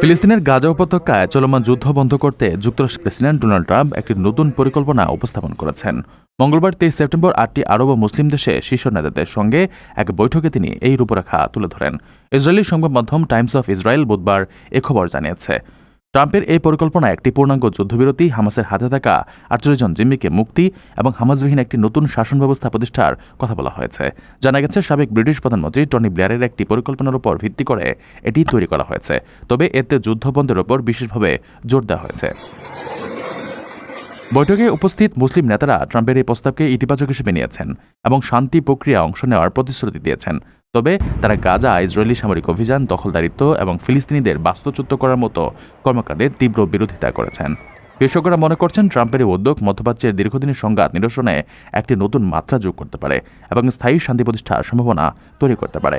ফিলিস্তিনের গাজা উপত্যকায় চলমান যুদ্ধ বন্ধ করতে যুক্তরাষ্ট্রের প্রেসিডেন্ট ডোনাল্ড ট্রাম্প একটি নতুন পরিকল্পনা উপস্থাপন করেছেন। মঙ্গলবার তেইশ সেপ্টেম্বর আটটি আরব ও মুসলিম দেশে শীর্ষ নেতাদের সঙ্গে এক বৈঠকে তিনি এই রূপরেখা তুলে ধরেন। ইসরায়েলি সংবাদ মাধ্যম টাইমস অফ ইসরায়েল বুধবার এ খবর জানিয়েছে। ট্রাম্পের এই পরিকল্পনা একটি পূর্ণাঙ্গ যুদ্ধবিরতি, হামাসের হাতে থাকা আটচল্লিশ জন জিম্মিকে মুক্তি এবং হামাসবিহীন একটি নতুন শাসন ব্যবস্থা প্রতিষ্ঠার কথা বলা হয়েছে। জানা গেছে, সাবেক ব্রিটিশ প্রধানমন্ত্রী টনি ব্লেয়ারের একটি পরিকল্পনার উপর ভিত্তি করে এটি তৈরি করা হয়েছে। তবে এতে যুদ্ধবন্ধের ওপর বিশেষভাবে জোর দেওয়া হয়েছে। বৈঠকে উপস্থিত মুসলিম নেতারা ট্রাম্পের এই প্রস্তাবকে ইতিবাচক হিসেবে নিয়েছেন এবং শান্তি প্রক্রিয়া অংশ নেওয়ার প্রতিশ্রুতি দিয়েছেন। তবে তারা গাজা, ইসরায়েলি সামরিক অভিযান, দখলদারিত্ব এবং ফিলিস্তিনিদের বাস্তুচ্যুত করার মতো কর্মকাণ্ডের তীব্র বিরোধিতা করেছেন। বিশেষজ্ঞরা মনে করছেন ট্রাম্পের এই উদ্যোগ মধ্যপ্রাচ্যের দীর্ঘদিনের সংঘাত নিরসনে একটি নতুন মাত্রা যোগ করতে পারে এবং স্থায়ী শান্তি প্রতিষ্ঠার সম্ভাবনা তৈরি করতে পারে।